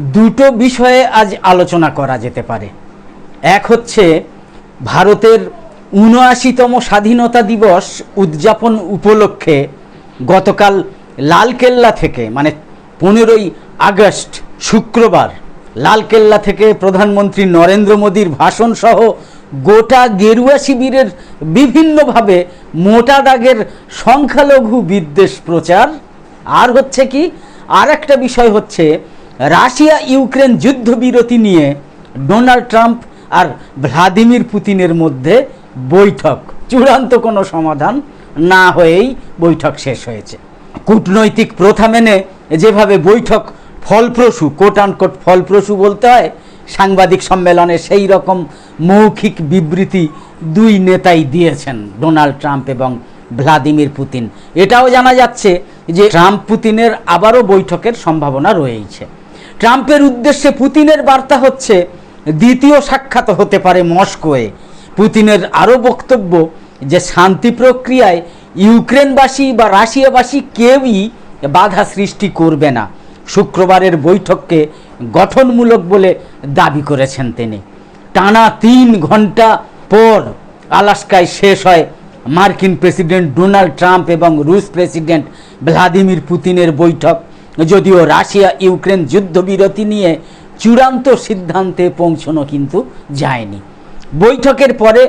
দুটো বিষয়ে আজ আলোচনা করা যেতে পারে। এক হচ্ছে, ভারতের উনআশিতম স্বাধীনতা দিবস উদযাপন উপলক্ষে গতকাল লালকেল্লা থেকে মানে পনেরোই আগস্ট, শুক্রবার, লালকেল্লা থেকে প্রধানমন্ত্রী নরেন্দ্র মোদীর ভাষণ সহ গোটা গেরুয়া শিবিরের বিভিন্নভাবে মোটা দাগের সংখ্যালঘু বিদ্বেষ প্রচার। আর হচ্ছে কি আর একটা বিষয় হচ্ছে রাশিয়া ইউক্রেন যুদ্ধবিরতি নিয়ে ডোনাল্ড ট্রাম্প আর ভ্লাদিমির পুতিনের মধ্যে বৈঠক। চূড়ান্ত কোনো সমাধান না হয়েই বৈঠক শেষ হয়েছে। কূটনৈতিক প্রথা মেনে যেভাবে বৈঠক ফলপ্রসূ কোট আনকোট ফলপ্রসূ বলতে হয়, সাংবাদিক সম্মেলনে সেই রকম মৌখিক বিবৃতি দুই নেতাই দিয়েছেন ডোনাল্ড ট্রাম্প এবং ভ্লাদিমির পুতিন। এটাও জানা যাচ্ছে যে ট্রাম্প পুতিনের আবারও বৈঠকের সম্ভাবনা রয়েছে ট্রাম্পের উদ্দেশ্যে পুতিনের বার্তা হচ্ছে, দ্বিতীয় সাক্ষাৎ হতে পারে মস্কোয়ে। পুতিনের আরও বক্তব্য যে শান্তি প্রক্রিয়ায় ইউক্রেনবাসী বা রাশিয়াবাসী কেউই বাধা সৃষ্টি করবে না। শুক্রবারের বৈঠককে গঠনমূলক বলে দাবি করেছেন তিনি। টানা তিন ঘণ্টা পর আলাস্কায় শেষ হয় মার্কিন প্রেসিডেন্ট ডোনাল্ড ট্রাম্প এবং রুশ প্রেসিডেন্ট ভ্লাদিমির পুতিনের বৈঠক। যদিও রাশিয়া ইউক্রেন যুদ্ধবিরতি নিয়ে চূড়ান্ত সিদ্ধান্তে পৌঁছনো কিন্তু যায়নি। বৈঠকের পরে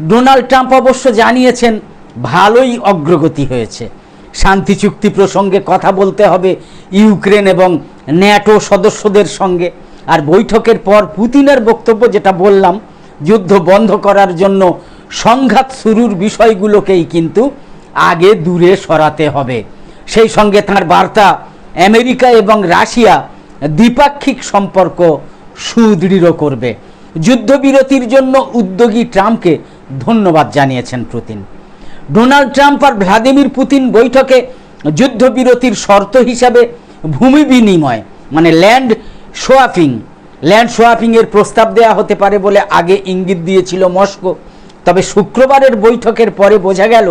ডোনাল্ড ট্রাম্প অবশ্য জানিয়েছেন, ভালোই অগ্রগতি হয়েছে। শান্তি চুক্তি প্রসঙ্গে কথা বলতে হবে ইউক্রেন এবং ন্যাটো সদস্যদের সঙ্গে। আর বৈঠকের পর পুতিনের বক্তব্য যেটা বললাম, যুদ্ধ বন্ধ করার জন্য সংঘাত শুরুর বিষয়গুলোকেই কিন্তু আগে দূরে সরাতে হবে। সেই সঙ্গে তার বার্তা আমেরিকা এবং রাশিয়া দ্বিপাক্ষিক সম্পর্ক সুদৃঢ় করবে। যুদ্ধবিরতির জন্য উদ্যোগী ট্রাম্পকে ধন্যবাদ জানিয়েছেন পুতিন। ডোনাল্ড ট্রাম্প আর ভ্লাদিমির পুতিন বৈঠকে যুদ্ধবিরতির শর্ত হিসাবে ভূমি বিনিময় মানে ল্যান্ড সোয়াপিং ল্যান্ড সোয়াপিংয়ের প্রস্তাব দেওয়া হতে পারে বলে আগে ইঙ্গিত দিয়েছিল মস্কো। তবে শুক্রবারের বৈঠকের পরে বোঝা গেল,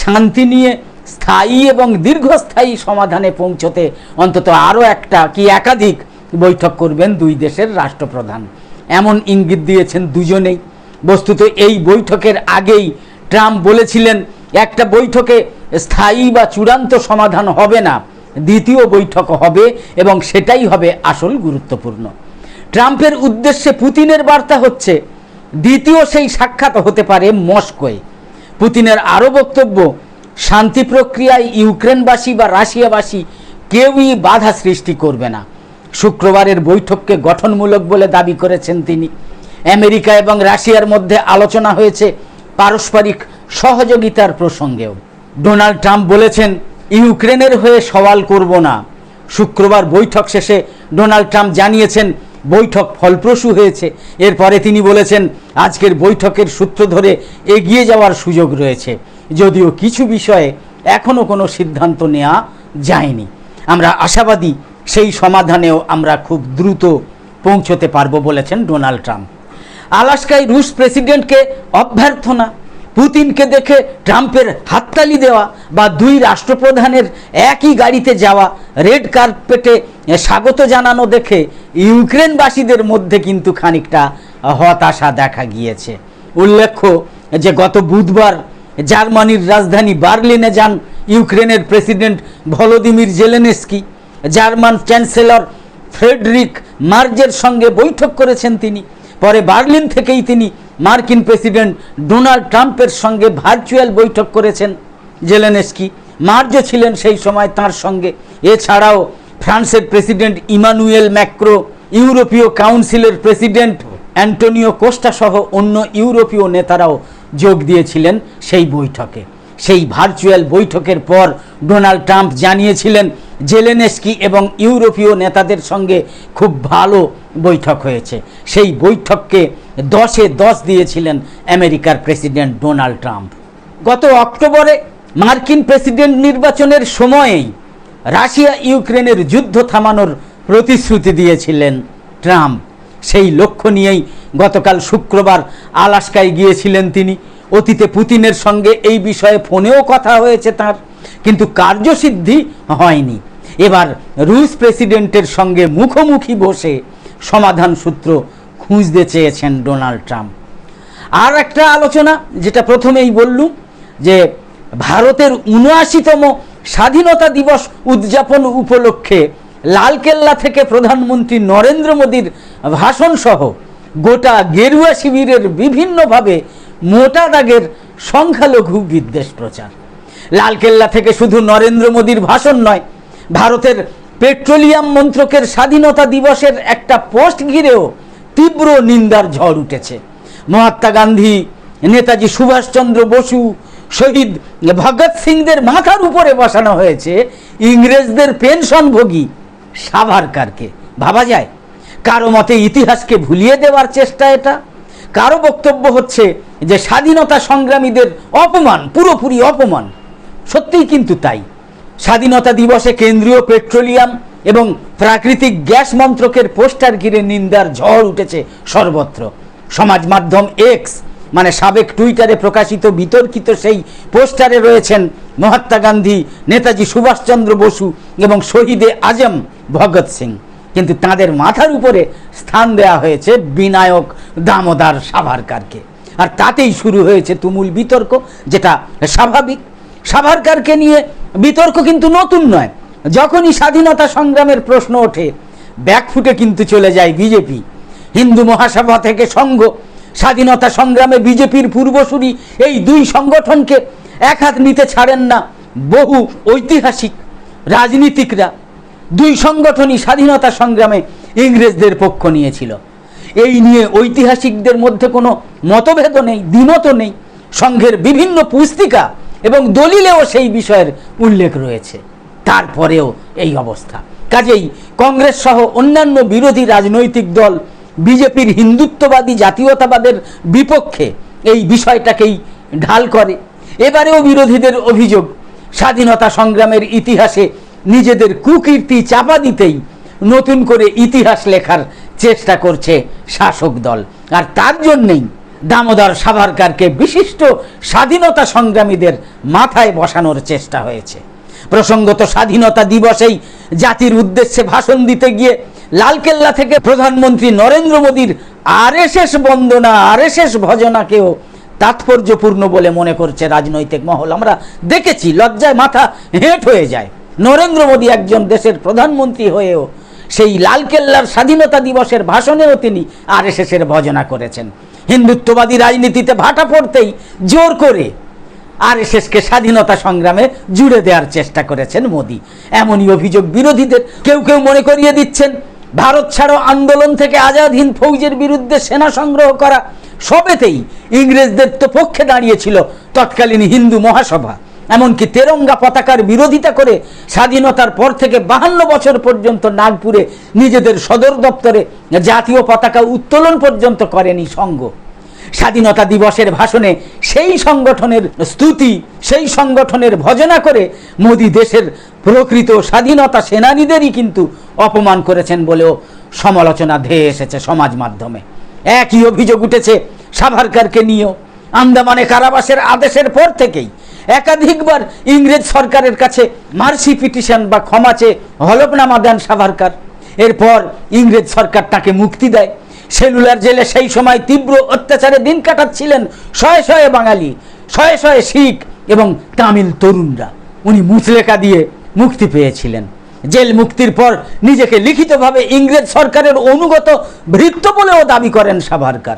শান্তি নিয়ে স্থায়ী এবং দীর্ঘস্থায়ী সমাধানে পৌঁছতে অন্তত আরও একটা কি একাধিক বৈঠক করবেন দুই দেশের রাষ্ট্রপ্রধান। এমন ইঙ্গিত দিয়েছেন দুজনেই। বস্তুত এই বৈঠকের আগেই ট্রাম্প বলেছিলেন, একটা বৈঠকে স্থায়ী বা চূড়ান্ত সমাধান হবে না, দ্বিতীয় বৈঠক হবে এবং সেটাই হবে আসল গুরুত্বপূর্ণ। ট্রাম্পের উদ্দেশ্যে পুতিনের বার্তা হচ্ছে, দ্বিতীয় সেই সাক্ষাৎ হতে পারে মস্কোয়। পুতিনের আরও বক্তব্য শান্তি প্রক্রিয়ায় ইউক্রেনবাসী বা রাশিয়াবাসী কেউই বাধা সৃষ্টি করবে না। শুক্রবারের বৈঠককে গঠনমূলক বলে দাবি করেছেন তিনি। আমেরিকা এবং রাশিয়ার মধ্যে আলোচনা হয়েছে পারস্পরিক সহযোগিতার প্রসঙ্গেও। ডোনাল্ড ট্রাম্প বলেছেন, ইউক্রেনের হয়ে সওয়াল করব না। শুক্রবার বৈঠক শেষে ডোনাল্ড ট্রাম্প জানিয়েছেন, বৈঠক ফলপ্রসূ হয়েছে। এরপরে তিনি বলেছেন, আজকের বৈঠকের সূত্র ধরে এগিয়ে যাওয়ার সুযোগ রয়েছে। যদিও কিছু বিষয়ে এখনও কোনো সিদ্ধান্ত নেওয়া যায়নি। আমরা আশাবাদী সেই সমাধানেও আমরা খুব দ্রুত পৌঁছতে পারব বলেছেন ডোনাল্ড ট্রাম্প। আলাস্কায় রুশ প্রেসিডেন্টকে অভ্যর্থনা, পুতিনকে দেখে ট্রাম্পের হাততালি দেওয়া বা দুই রাষ্ট্রপ্রধানের একই গাড়িতে যাওয়া, রেড কার্পেটে স্বাগত জানানো দেখে ইউক্রেনবাসীদের মধ্যে কিন্তু খানিকটা হতাশা দেখা গিয়েছে। উল্লেখ্য যে গত বুধবার জার্মানির রাজধানী বার্লিনে যান ইউক্রেনের president Volodymyr Zelenskyy. German chancellor Friedrich মার্জের সঙ্গে বৈঠক করেছেন তিনি। পরে বার্লিন থেকেই তিনি মার্কিন প্রেসিডেন্ট ডোনাল্ড ট্রাম্পের সঙ্গে ভার্চুয়াল বৈঠক করেছেন। জেলেনেস্কি মার্জও ছিলেন সেই সময় তার সঙ্গে। এছাড়াও ফ্রান্সের প্রেসিডেন্ট ইমানুয়েল ম্যাক্রো, ইউরোপীয় কাউন্সিলের প্রেসিডেন্ট অ্যান্টোনিও কোস্টা সহ অন্য ইউরোপীয় নেতারাও যোগ দিয়েছিলেন সেই বৈঠকে। সেই ভার্চুয়াল বৈঠকের পর ডোনাল্ড ট্রাম্প জানিয়েছিলেন জেলেনেস্কি এবং ইউরোপীয় নেতাদের সঙ্গে খুব ভালো বৈঠক হয়েছে। সেই বৈঠককে দশে দশ দিয়েছিলেন আমেরিকার প্রেসিডেন্ট ডোনাল্ড ট্রাম্প। গত অক্টোবরে মার্কিন প্রেসিডেন্ট নির্বাচনের সময়েই রাশিয়া ইউক্রেনের যুদ্ধ থামানোর প্রতিশ্রুতি দিয়েছিলেন ট্রাম্প। সেই লক্ষ্য নিয়েই গতকাল শুক্রবার আলাস্কায় গিয়েছিলেন তিনি। অতীতে পুতিনের সঙ্গে এই বিষয়ে ফোনেও কথা হয়েছে তার, কিন্তু কার্যসিদ্ধি হয়নি। এবার রুশ প্রেসিডেন্টের সঙ্গে মুখোমুখি বসে সমাধান সূত্র খুঁজতে চেয়েছেন ডোনাল্ড ট্রাম্প। আর একটা আলোচনা, যেটা প্রথমেই বললুম, যে ভারতের উনআশিতম স্বাধীনতা দিবস উদযাপন উপলক্ষে লালকেল্লা থেকে প্রধানমন্ত্রী নরেন্দ্র মোদীর ভাষণ সহ গোটা গেরুয়া শিবিরের বিভিন্নভাবে মোটা দাগের সংখ্যালঘু বিদ্বেষ প্রচার। লালকেল্লা থেকে শুধু নরেন্দ্র মোদীর ভাষণ নয়, ভারতের পেট্রোলিয়াম মন্ত্রকের স্বাধীনতা দিবসের একটা পোস্ট ঘিরেও তীব্র নিন্দার ঝড় উঠেছে। মহাত্মা গান্ধী, নেতাজি সুভাষচন্দ্র বসু, শহীদ ভগৎ সিংদের মাথার উপরে বসানো হয়েছে ইংরেজদের পেনশনভোগী সাভারকারকে। ভাবা যায় কারও মতে ইতিহাসকে ভুলিয়ে দেওয়ার চেষ্টা এটা। কারও বক্তব্য হচ্ছে যে স্বাধীনতা সংগ্রামীদের অপমান, পুরোপুরি অপমান। সত্যিই কিন্তু তাই। স্বাধীনতা দিবসে কেন্দ্রীয় পেট্রোলিয়াম এবং প্রাকৃতিক গ্যাস মন্ত্রকের পোস্টার ঘিরে নিন্দার ঝড় উঠেছে সর্বত্র। সমাজ মাধ্যম এক্স মানে সাবেক টুইটারে প্রকাশিত বিতর্কিত সেই পোস্টারে রয়েছেন মহাত্মা গান্ধী, নেতাজি সুভাষচন্দ্র বসু এবং শহীদে আজম ভগৎ সিং। কিন্তু তাদের মাথার উপরে স্থান দেওয়া হয়েছে বিনায়ক দামোদার সাভারকারকে। আর তাতেই শুরু হয়েছে তুমুল বিতর্ক, যেটা স্বাভাবিক। সাভারকারকে নিয়ে বিতর্ক কিন্তু নতুন নয়। যখনই স্বাধীনতা সংগ্রামের প্রশ্ন ওঠে, ব্যাকফুটে কিন্তু চলে যায় বিজেপি। হিন্দু মহাসভা থেকে সংঘ স্বাধীনতা সংগ্রামে বিজেপির পূর্বসূরি এই দুই সংগঠনকে এক হাত নিতে ছাড়েন না বহু ঐতিহাসিক রাজনীতিকরা। দুই সংগঠনই স্বাধীনতা সংগ্রামে ইংরেজদের পক্ষ নিয়েছিল। এই নিয়ে ঐতিহাসিকদের মধ্যে কোনো মতভেদও নেই, দ্বিমতও নেই। সংঘের বিভিন্ন পুস্তিকা এবং দলিলেও সেই বিষয়ের উল্লেখ রয়েছে। তারপরেও এই অবস্থা। কাজেই কংগ্রেস সহ অন্যান্য বিরোধী রাজনৈতিক দল, বিজেপির হিন্দুত্ববাদী জাতীয়তাবাদের বিপক্ষে এই বিষয়টাকেই ঢাল করে। এবারেও বিরোধীদের অভিযোগ, স্বাধীনতা সংগ্রামের ইতিহাসে নিজেদের কুকীর্তি চাপা দিতেই নতুন করে ইতিহাস লেখার চেষ্টা করছে শাসক দল। আর তার জন্যেই দামোদর সাভারকারকে বিশিষ্ট স্বাধীনতা সংগ্রামীদের মাথায় বসানোর চেষ্টা হয়েছে। প্রসঙ্গত স্বাধীনতা দিবসেই জাতির উদ্দেশ্যে ভাষণ দিতে গিয়ে লালকেল্লা থেকে প্রধানমন্ত্রী নরেন্দ্র মোদীর আরএসএস বন্দনা, আরএসএস ভজনাকেও তাৎপর্যপূর্ণ বলে মনে করছে রাজনৈতিক মহল। আমরা দেখেছি, লজ্জায় মাথা হেঁট হয়ে যায়। নরেন্দ্র মোদী একজন দেশের প্রধানমন্ত্রী হয়েও সেই লালকেল্লার স্বাধীনতা দিবসের ভাষণেও তিনি আর আরএসএসের ভজনা করেছেন। হিন্দুত্ববাদী রাজনীতিতে ভাটা পড়তেই জোর করে আরএসএসকে স্বাধীনতা সংগ্রামে জুড়ে দেওয়ার চেষ্টা করেছেন মোদী। এমনই অভিযোগ বিরোধীদের কেউ কেউ মনে করিয়ে দিচ্ছেন। ভারত ছাড়ো আন্দোলন থেকে আজাদ হিন্দ ফৌজের বিরুদ্ধে সেনা সংগ্রহ করা সবেতেই ইংরেজদের তো পক্ষে দাঁড়িয়েছিল তৎকালীন হিন্দু মহাসভা। এমনকি তেরঙ্গা পতাকার বিরোধিতা করে স্বাধীনতার পর থেকে বাহান্ন বছর পর্যন্ত নাগপুরে নিজেদের সদর দপ্তরে জাতীয় পতাকা উত্তোলন পর্যন্ত করেনি সংঘ। স্বাধীনতা দিবসের ভাষণে সেই সংগঠনের স্তুতি, সেই সংগঠনের ভজনা করে মোদী দেশের প্রকৃত স্বাধীনতা সেনানীদেরই কিন্তু অপমান করেছেন বলেও সমালোচনা ধেয়ে এসেছে সমাজ মাধ্যমে। একই অভিযোগ উঠেছে সাভারকারকে নিয়েও। আন্দামানে কারাবাসের আদেশের পর থেকেই একাধিকবার ইংরেজ সরকারের কাছে মার্সি পিটিশন বা ক্ষমা চেয়ে হলফনামা দেন সাভারকার। এরপর ইংরেজ সরকার তাকে মুক্তি দেয়। সেলুলার জেলে সেই সময় তীব্র অত্যাচারে দিন কাটাচ্ছিলেন শয়ে শয়ে বাঙালি, শয়ে শয়ে শিখ এবং তামিল তরুণরা। উনি মুচলেকা দিয়ে মুক্তি পেয়েছিলেন। জেল মুক্তির পর নিজেকে লিখিতভাবে ইংরেজ সরকারের অনুগত ভৃত্য বলেও দাবি করেন সাভারকার।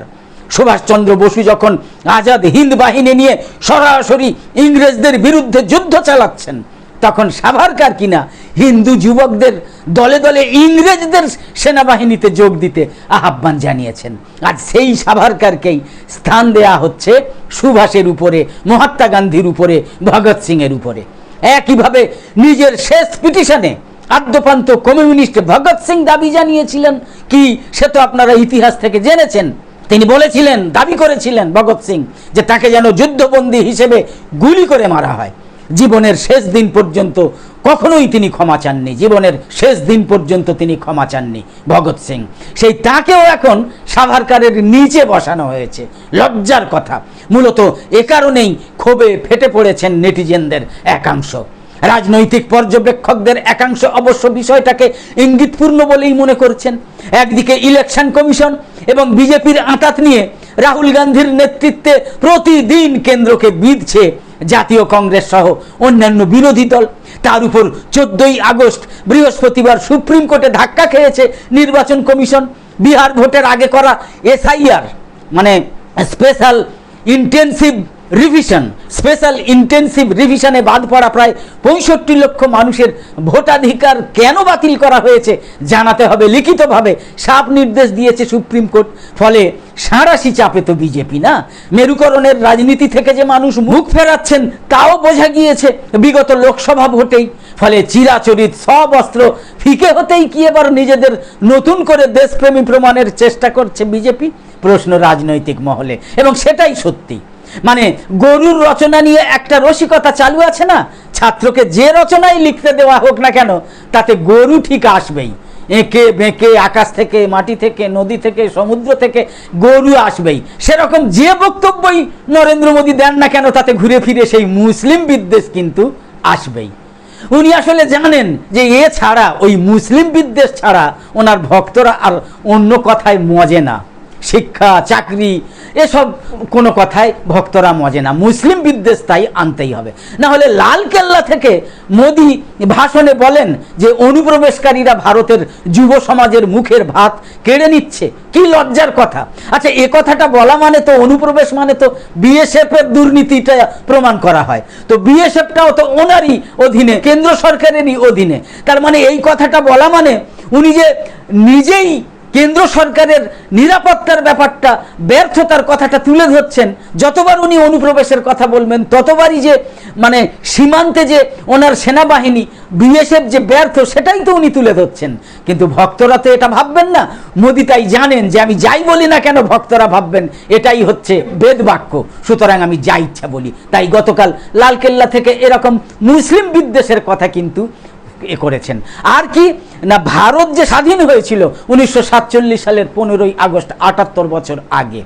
সুভাষচন্দ্র বসু যখন আজাদ হিন্দ বাহিনী নিয়ে সরাসরি ইংরেজদের বিরুদ্ধে যুদ্ধ চালাচ্ছেন, তখন সাভারকার কিনা হিন্দু যুবকদের দলে দলে ইংরেজদের সেনাবাহিনীতে যোগ দিতে আহ্বান জানিয়েছেন। আজ সেই সাভারকারকেই স্থান দেয়া হচ্ছে সুভাষের উপরে, মহাত্মা গান্ধীর উপরে, ভগৎ সিংয়ের উপরে। একইভাবে নিজের শেষ পিটিশনে আদ্যপান্ত কমিউনিস্ট ভগৎ সিং দাবি জানিয়েছিলেন, কি সে তো আপনারা ইতিহাস থেকে জেনেছেন তিনি বলেছিলেন, দাবি করেছিলেন ভগৎ সিং, যে তাকে যেন যুদ্ধবন্দী হিসেবে গুলি করে মারা হয়। জীবনের শেষ দিন পর্যন্ত কখনোই তিনি ক্ষমা চাননি। জীবনের শেষ দিন পর্যন্ত তিনি ক্ষমা চাননি ভগৎ সিং। সেই তাকেও এখন সাভারকারের নিচে বসানো হয়েছে। লজ্জার কথা। মূলত এ কারণেই ক্ষোভে ফেটে পড়েছেন নেটিজেনদের একাংশ। রাজনৈতিক পর্যবেক্ষকদের একাংশ অবশ্য বিষয়টাকে ইঙ্গিতপূর্ণ বলেই মনে করছেন। একদিকে ইলেকশন কমিশন এবং বিজেপির আঁতাত নিয়ে রাহুল গান্ধীর নেতৃত্বে প্রতিদিন কেন্দ্রকে বিঁধছে জাতীয় কংগ্রেস সহ অন্যান্য বিরোধী দল। তার উপর চোদ্দই আগস্ট বৃহস্পতিবার সুপ্রিম কোর্টে ধাক্কা খেয়েছে নির্বাচন কমিশন। বিহার ভোটের আগে করা এসআইআর মানে special intensive revision special intensive রিভিশনে বাদ পড়া প্রায় পঁয়ষট্টি লক্ষ মানুষের ভোটাধিকার কেন বাতিল করা হয়েছে জানাতে হবে লিখিতভাবে। সাপ নির্দেশ দিয়েছে সুপ্রিম কোর্ট, ফলে সাঁড়াশি চাপে তো বিজেপি, না? মেরুকরণের রাজনীতি থেকে যে মানুষ মুখ ফেরাচ্ছেন, তাও বোঝা গিয়েছে বিগত লোকসভা ভোটেই। ফলে চিরাচরিত সব অস্ত্র ফিকে হতেই কি এবার নিজেদের নতুন করে দেশপ্রেমী প্রমাণের চেষ্টা করছে বিজেপি? প্রশ্ন রাজনৈতিক মহলে, এবং সেটাই সত্যি। মানে গরুর রচনা নিয়ে একটা রসিকতা চালু আছে না? ছাত্রকে যে রচনাই লিখতে দেওয়া হোক না কেন, তাতে গরু ঠিক আসবেই। এঁকে বেঁকে, আকাশ থেকে, মাটি থেকে, নদী থেকে, সমুদ্র থেকে গরু আসবেই। সেরকম যে বক্তব্যই নরেন্দ্র মোদী দেন না কেন, তাতে ঘুরে ফিরে সেই মুসলিম বিদ্বেষ কিন্তু আসবেই। উনি আসলে জানেন যে এ ছাড়া, ওই মুসলিম বিদ্বেষ ছাড়া ওনার ভক্তরা আর অন্য কথায় মজে না। শিক্ষা, চাকরি, এসব কোনো কথায় ভক্তরা মজে না। মুসলিম বিদ্বেষ তাই আনতেই হবে। না হলে লাল কেল্লা থেকে মোদি ভাষণে বলেন যে, অনুপ্রবেশকারীরা ভারতের যুব সমাজের মুখের ভাত কেড়ে নিচ্ছে। কি লজ্জার কথা। আচ্ছা এ কথাটা বলা মানে তো, অনুপ্রবেশ মানে তো বিএসএফ এর দুর্নীতিটা প্রমাণ করা হয়। তো বিএসএফটাও তো ওনারই অধীনে, কেন্দ্র সরকারেরই অধীনে। তার মানে এই কথাটা বলা মানে উনি যে নিজেই কেন্দ্র সরকারের নিরাপত্তার ব্যাপারটা, ব্যর্থতার কথাটা তুলে ধরছেন। যতবার উনি অনুপ্রবেশের কথা বলবেন, ততবারই যে মানে সীমান্তে যে ওনার সেনাবাহিনী, বিএসএফ যে ব্যর্থ, সেটাই তো উনি তুলে ধরছেন। কিন্তু ভক্তরা তো এটা ভাববেন না। মোদি তাই জানেন যে, আমি যাই বলি না কেন ভক্তরা ভাববেন, এটাই হচ্ছে বেদ বাক্য সুতরাং আমি যা ইচ্ছা বলি। তাই গতকাল লালকেল্লা থেকে এরকম মুসলিম বিদ্বেষের কথা কিন্তু এ করেছেন। আর কি, না ভারত যে স্বাধীন হয়েছিল উনিশশো সাতচল্লিশ সালের পনেরোই আগস্ট, আটাত্তর বছর আগে।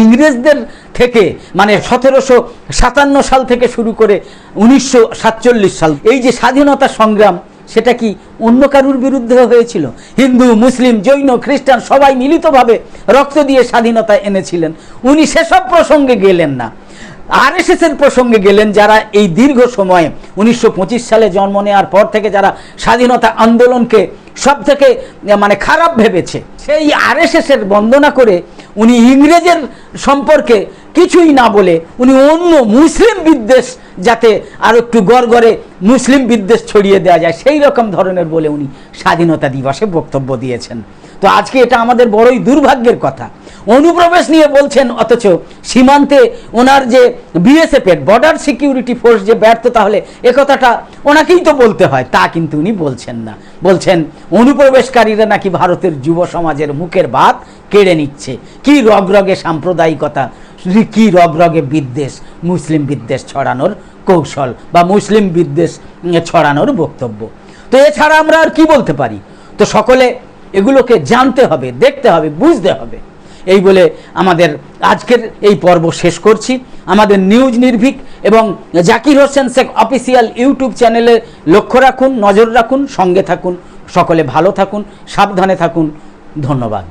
ইংরেজদের থেকে মানে সতেরোশো সাতান্ন সাল থেকে শুরু করে উনিশশো সাতচল্লিশ সাল, এই যে স্বাধীনতা সংগ্রাম, সেটা কি অন্য কারুর বিরুদ্ধে হয়েছিল? হিন্দু, মুসলিম, জৈন, খ্রিস্টান সবাই মিলিতভাবে রক্ত দিয়ে স্বাধীনতা এনেছিলেন। উনি সেসব প্রসঙ্গে গেলেন না। আরএসএস এর প্রসঙ্গে গেলেন যারা এই দীর্ঘ সময়ে উনিশশো পঁচিশ সালে জন্ম নেওয়ার পর থেকে যারা স্বাধীনতা আন্দোলনকে সব থেকে মানে খারাপ ভেবেছে, সেই আরএসএস এর বন্দনা করে উনি ইংরেজের সম্পর্কে কিছুই না বলে উনি অন্য মুসলিম বিদ্বেষ যাতে আর একটু গড়গড়ে মুসলিম বিদ্বেষ ছড়িয়ে দেওয়া যায়, সেই রকম ধরনের বলে উনি স্বাধীনতা দিবসে বক্তব্য দিয়েছেন। তো আজকে এটা আমাদের বড়ই দুর্ভাগ্যের কথা। অনুপ্রবেশ নিয়ে বলছেন, অথচ সীমান্তে ওনার যে বিএসএফ এর বর্ডার সিকিউরিটি ফোর্স যে ব্যর্থ, তাহলে একথাটা ওনাকেই তো বলতে হয়। তা কিন্তু উনি বলছেন না। বলছেন, অনুপ্রবেশকারীরা নাকি ভারতের যুব সমাজের মুখের ভাত কেড়ে নিচ্ছে। কি রগরগে সাম্প্রদায়িকতা কি রগরগে বিদ্বেষ, মুসলিম বিদ্বেষ ছড়ানোর কৌশল বা মুসলিম বিদ্বেষ ছড়ানোর বক্তব্য। তো এছাড়া আমরা আর কি বলতে পারি? তো সকলে এগুলোকে জানতে হবে, দেখতে হবে, বুঝতে হবে। এই বলে আমাদের আজকের এই পর্ব শেষ করছি। আমাদের নিউজ নির্ভীক এবং জাকির হোসেন শেখ অফিসিয়াল ইউটিউব চ্যানেলে লক্ষ্য রাখুন, নজর রাখুন, সঙ্গে থাকুন। সকলে ভালো থাকুন, সাবধানে থাকুন। ধন্যবাদ।